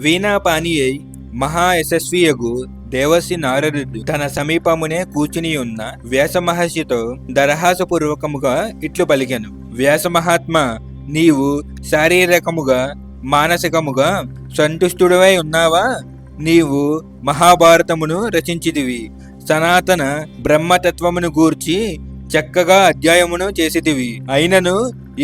వీణా పానీయై మహా యశస్వియగు దేవశ్రీ నారదుడు తన సమీపమునే కూర్చుని ఉన్న వ్యాస మహర్షితో దరహాసపూర్వకముగా ఇట్లు పలికెను వ్యాస మహాత్మ నీవు శారీరకముగా మానసికముగా సంతుష్టుడవై ఉన్నావా నీవు మహాభారతమును రచించితివి సనాతన బ్రహ్మతత్వమును గూర్చి చక్కగా అధ్యాయమును చేసితివి అయినను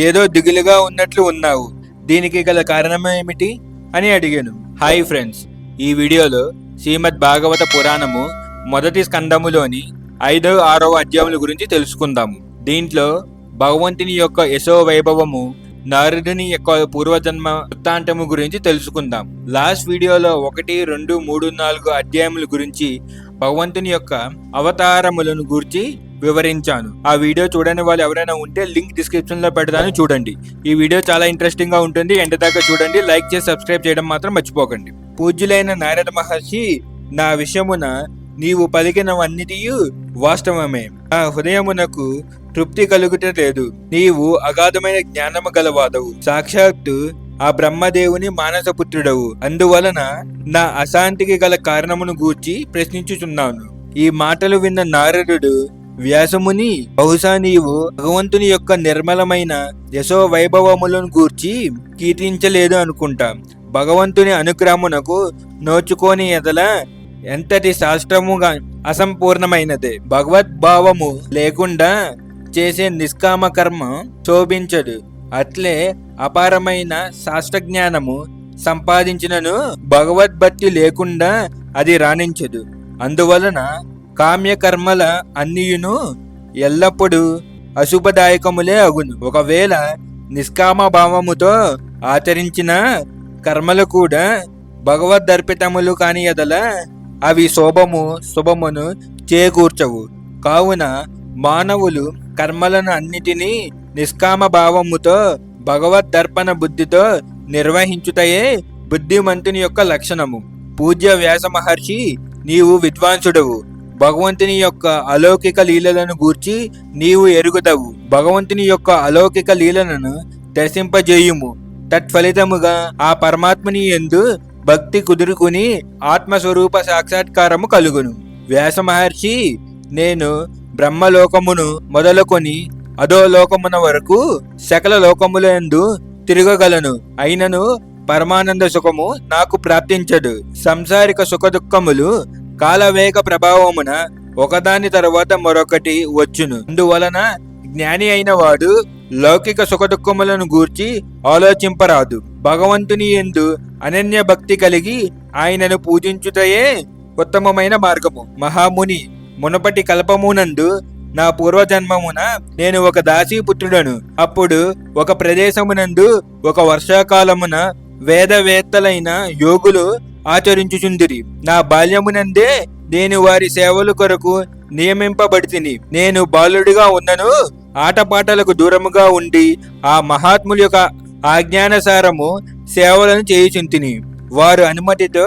ఏదో దిగులుగా ఉన్నట్లు ఉన్నావు దీనికి గల కారణమేమిటి అని అడిగాను హాయ్ ఫ్రెండ్స్ ఈ వీడియోలో శ్రీమద్ భాగవత పురాణము మొదటి స్కందములోని ఐదో ఆరవ అధ్యాయముల గురించి తెలుసుకుందాము. దీంట్లో భగవంతుని యొక్క యశో వైభవము నారదుని యొక్క పూర్వజన్మ వృత్తాంతము గురించి తెలుసుకుందాం. లాస్ట్ వీడియోలో ఒకటి రెండు మూడు నాలుగు అధ్యాయముల గురించి భగవంతుని యొక్క అవతారములను గురించి వివరించాను. ఆ వీడియో చూడని వాళ్ళు ఎవరైనా ఉంటే లింక్ డిస్క్రిప్షన్లో పెడతాను చూడండి. ఈ వీడియో చాలా ఇంట్రెస్టింగ్గా ఉంటుంది. ఎండ్ దాకా చూడండి. లైక్ చేసి సబ్స్క్రైబ్ చేయడం మాత్రం మర్చిపోకండి. పూజ్యులైన నారద మహర్షి నా విషయమున నీవు పలికినవన్నిటియు వాస్తవమే. నా హృదయమునకు తృప్తి కలుగుట లేదు నీవు అగాధమైన జ్ఞానము గలవాదవు సాక్షాత్తు ఆ బ్రహ్మదేవుని మానసపుత్రుడవు. అందువలన నా అశాంతికి గల కారణమును గూర్చి ప్రశ్నించుచున్నాను. ఈ మాటలు విన్న నారదుడు వ్యాసముని బహుశా నీవు భగవంతుని యొక్క నిర్మలమైన యశో వైభవములను గూర్చి కీర్తించలేదు అనుకుంటా. భగవంతుని అనుగ్రహమునకు నోచుకోని ఎదల ఎంతటి శాస్త్రముగా అసంపూర్ణమైనదే. భగవద్భావము లేకుండా చేసే నిష్కామ కర్మ శోభించదు అట్లే అపారమైన శాస్త్రజ్ఞానము సంపాదించినను భగవద్భక్తి లేకుండా అది రాణించదు. అందువలన కామ్యకర్మల అన్నియును ఎల్లప్పుడూ అశుభదాయకములే అగును. ఒకవేళ నిష్కామ భావముతో ఆచరించిన కర్మలు కూడా భగవద్దర్పితములు కాని ఎదల అవి శోభము శుభమును చేకూర్చవు. కావున మానవులు కర్మలను అన్నిటినీ నిష్కామ భావముతో భగవద్దర్పణ బుద్ధితో నిర్వహించుటయే బుద్ధిమంతుని యొక్క లక్షణము. పూజ్య వ్యాస మహర్షి నీవు విద్వాంసుడవు. భగవంతుని యొక్క అలౌకిక లీలలను గూర్చి నీవు ఎరుగుదవు. భగవంతుని యొక్క అలౌకిక లీలలను దర్శింపజేయుము. తత్ఫలితముగా ఆ పరమాత్మని ఎందు భక్తి కుదురుకుని ఆత్మస్వరూప సాక్షాత్కారము కలుగును. వ్యాస మహర్షి నేను బ్రహ్మలోకమును మొదలుకొని అధోలోకమున వరకు సకల లోకములందు తిరగగలను. అయినను పరమానంద సుఖము నాకు ప్రాప్తించదు. సంసారిక సుఖదుఖములు కాలవేగ ప్రభావమున ఒకదాని తర్వాత మరొకటి వచ్చును. అందువలన జ్ఞాని అయిన వాడు లౌకిక సుఖదుఖములను గూర్చి ఆలోచింపరాదు. భగవంతుని ఎందు అనన్య భక్తి కలిగి ఆయనను పూజించుటయే ఉత్తమమైన మార్గము. మహాముని మునపటి కల్పమునందు నా పూర్వజన్మమున నేను ఒక దాసీపుత్రుడను అప్పుడు ఒక ప్రదేశమునందు ఒక వర్షాకాలమున వేదవేత్తలైన యోగులు ఆచరించుచుందిరి నా బాల్యమునందే నేను వారి సేవలు కొరకు నియమింపబడితిని. నేను బాలుడిగా ఉన్నను ఆటపాటలకు దూరముగా ఉండి ఆ మహాత్ముల యొక్క ఆజ్ఞానసారము సేవలను చేయుచుంటిని. వారు అనుమతితో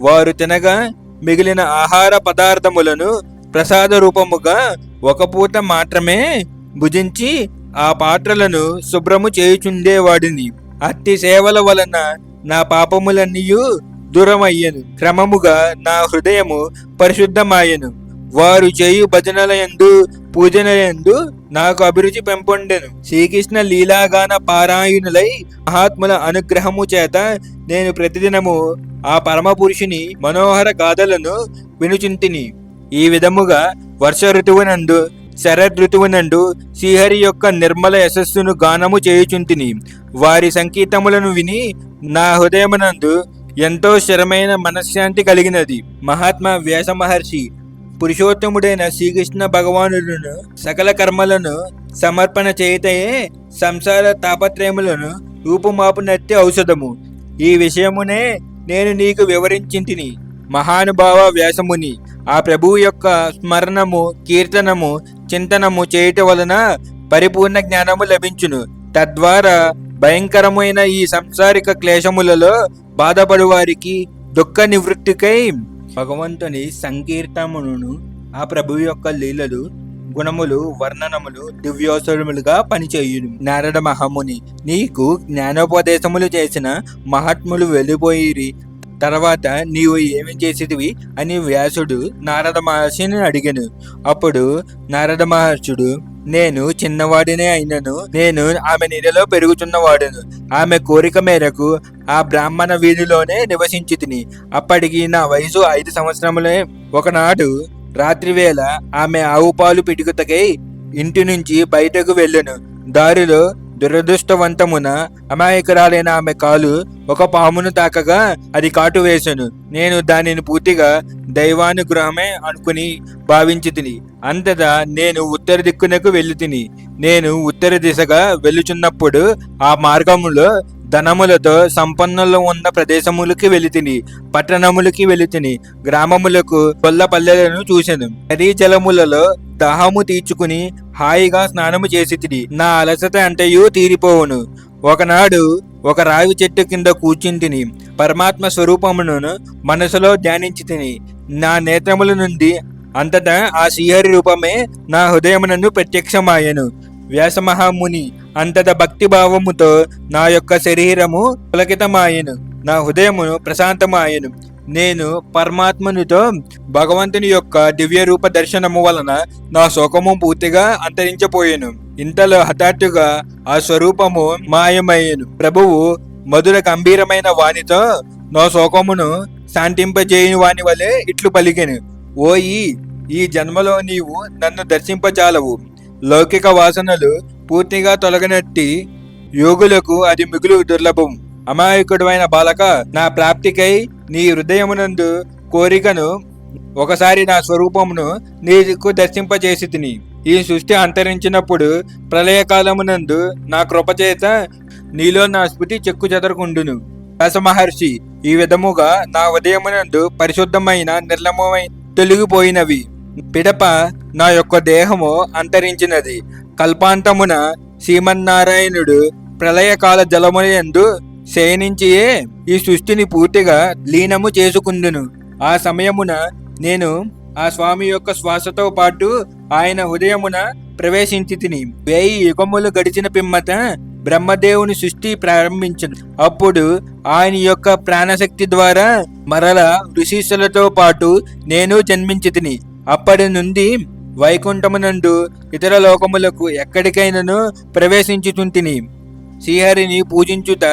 వారు తినగా మిగిలిన ఆహార పదార్థములను ప్రసాద రూపముగా ఒక పూట మాత్రమే భుజించి ఆ పాత్రలను శుభ్రము చేయుచుండేవాడిని. అట్టి సేవల వలన నా పాపములన్నీయు దూరమయ్యను. క్రమముగా నా హృదయము పరిశుద్ధమాయను. వారు చేయు భజనలయందు పూజనయందు నాకు అభిరుచి పెంపొండెను శ్రీకృష్ణ లీలాగాన పారాయణులై మహాత్ముల అనుగ్రహము చేత నేను ప్రతిదినము ఆ పరమ పురుషుని మనోహర గాథలను వినుచుంటిని. ఈ విధముగా వర్ష ఋతువునందు శరద్ ఋతువునందు శ్రీహరి యొక్క నిర్మల యశస్సును గానము చేయుచుంటిని. వారి సంకీతములను విని నా హృదయమునందు ఎంతో స్థిరమైన మనశ్శాంతి కలిగినది. మహాత్మా వ్యాస మహర్షి పురుషోత్తముడైన శ్రీకృష్ణ భగవానుడును సకల కర్మలను సమర్పణ చేయటయే సంసార తాపత్రయములను రూపుమాపునట్టి ఔషధము. ఈ విషయమునే నేను నీకు వివరించింటిని. మహానుభావ వ్యాసముని ఆ ప్రభువు యొక్క స్మరణము కీర్తనము చింతనము చేయటం వలన పరిపూర్ణ జ్ఞానము లభించును. తద్వారా భయంకరమైన ఈ సంసారిక క్లేశములలో బాధపడు వారికి దుఃఖ నివృత్తికై భగవంతుని సంకీర్తమును ఆ ప్రభు యొక్క లీలలు గుణములు వర్ణనములు దివ్యోసరములుగా పనిచేయును. నారద మహాముని నీకు జ్ఞానోపదేశములు చేసిన మహాత్ములు వెళ్ళిపోయిరి. తర్వాత నీవు ఏమి చేసేటివి? అని వ్యాసుడు నారద మహర్షిని అడిగాను. అప్పుడు నారద మహర్షుడు నేను చిన్నవాడినే అయినను నేను ఆమె నీడలో పెరుగుతున్నవాడును. ఆమె కోరిక మేరకు ఆ బ్రాహ్మణ వీధిలోనే నివసించి తిని అప్పటికి నా వయసు ఐదు సంవత్సరములే. ఒకనాడు రాత్రివేళ ఆమె ఆవు పాలు పిటుకుతకై ఇంటి నుంచి బయటకు వెళ్ళను. దారిలో దురదృష్టవంతమున అమాయకురాలైన ఆమె కాలు ఒక పామును తాకగా అది కాటు వేశాను నేను దానిని పూర్తిగా దైవానుగ్రహమే అనుకుని భావించి తిని అంతటా నేను ఉత్తర దిక్కునకు వెళ్ళి తిని నేను ఉత్తర దిశగా వెళ్ళుచున్నప్పుడు ఆ మార్గములో ధనములతో సంపన్నులు ఉన్న ప్రదేశములకి వెళితిని పట్టణములకి వెళితిని గ్రామములకు కొల్ల పల్లెలను చూశాను నదీ జలములలో దాహము తీర్చుకుని హాయిగా స్నానము చేసి తిని నా అలసట అంటయు తీరిపోవును. ఒకనాడు ఒక రావి చెట్టు కింద కూర్చుని తిని పరమాత్మ స్వరూపమును మనసులో ధ్యానించి తిని నా నేత్రముల నుండి అంతటా ఆ శ్రీహరి రూపమే నా హృదయమునందు ప్రత్యక్షమాయను. వ్యాసమహాముని అంతట భక్తి భావముతో నా యొక్క శరీరము పులకితమాయను నా హృదయమును ప్రశాంతమాయను. నేను పరమాత్మనితో భగవంతుని యొక్క దివ్య రూప దర్శనము వలన నా శోకము పూర్తిగా అంతరించిపోయాను. ఇంతలో హఠాత్తుగా ఆ స్వరూపము మాయమయ్యను. ప్రభువు మధుర గంభీరమైన వాణితో నా శోకమును శాంతింపజేయని వాని వలె ఇట్లు పలికెను. ఓయి ఈ జన్మలో నీవు నన్ను దర్శింపజాలవు. లౌకిక వాసనలు పూర్తిగా తొలగనట్టి యోగులకు అది మిగులు దుర్లభం. అమాయకుడమైన బాలక నా ప్రాప్తికై నీ హృదయమునందు కోరికను ఒకసారి నా స్వరూపమును నీకు దర్శింపజేసి తిని ఈ సృష్టి అంతరించినప్పుడు ప్రళయకాలమునందు నా కృపచేత నీలో నా స్మృతి చెక్కు చెదరకుండును. వ్యాస మహర్షి ఈ విధముగా నా ఉదయమునందు పరిశుద్ధమైన నిర్లమమైన తొలగిపోయినవి. పిడప నా యొక్క దేహము అంతరించినది. కల్పాంతమున శ్రీమన్నారాయణుడు ప్రళయకాల జలములందు శయనించియే ఈ సృష్టిని పూర్తిగా లీనము చేసుకుందును. ఆ సమయమున నేను ఆ స్వామి యొక్క శ్వాసతో పాటు ఆయన హృదయమున ప్రవేశించి తిని వేయి యుగములు గడిచిన పిమ్మట బ్రహ్మదేవుని సృష్టి ప్రారంభించను. అప్పుడు ఆయన యొక్క ప్రాణశక్తి ద్వారా మరల ఋషిశులతో పాటు నేను జన్మించి తిని అప్పటి నుండి వైకుంఠమునందు ఇతర లోకములకు ఎక్కడికైనను ప్రవేశించుతుంటిని శ్రీహరిని పూజించుట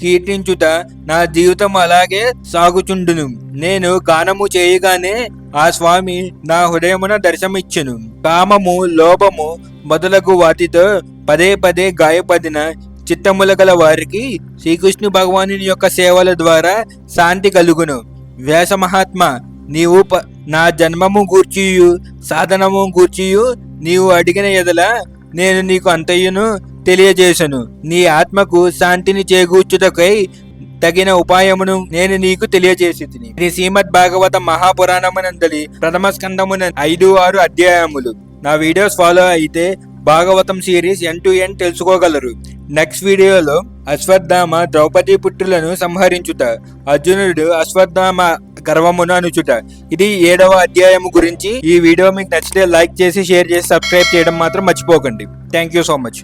కీర్తించుట నా జీవితం అలాగే సాగుచుండును. నేను గానము చేయగానే ఆ స్వామి నా హృదయమున దర్శనమిచ్చును. కామము లోపము మొదలగు వాటితో పదే పదే గాయపడిన చిత్తముల గల వారికి శ్రీకృష్ణు భగవానుని యొక్క సేవల ద్వారా శాంతి కలుగును. వ్యాస మహాత్మ నీవు ప- నా జన్మము గూర్చియు సాధనము గూర్చియు నీవు అడిగిన ఎదల నేను నీకు అంతయ్యను తెలియజేశను నీ ఆత్మకు శాంతిని చేకూర్చుటకై తగిన ఉపాయమును నేను నీకు తెలియజేసి ఇది శ్రీమద్ భాగవత మహాపురాణమునందలి ప్రథమ స్కందమున ఐదు ఆరు అధ్యాయములు. నా వీడియోస్ ఫాలో అయితే Bhagavatam series end to end తెలుసుకోగలరు. Next వీడియోలో అశ్వత్థామ ద్రౌపది పుత్రులను సంహరించుట. అర్జునుడు అశ్వత్థామ గర్వమును అనుచుట. ఇది ఏడవ అధ్యాయము గురించి. ఈ వీడియో మీకు నచ్చితే లైక్ చేసి షేర్ చేసి సబ్స్క్రైబ్ చేయడం మాత్రం మర్చిపోకండి. Thank you so much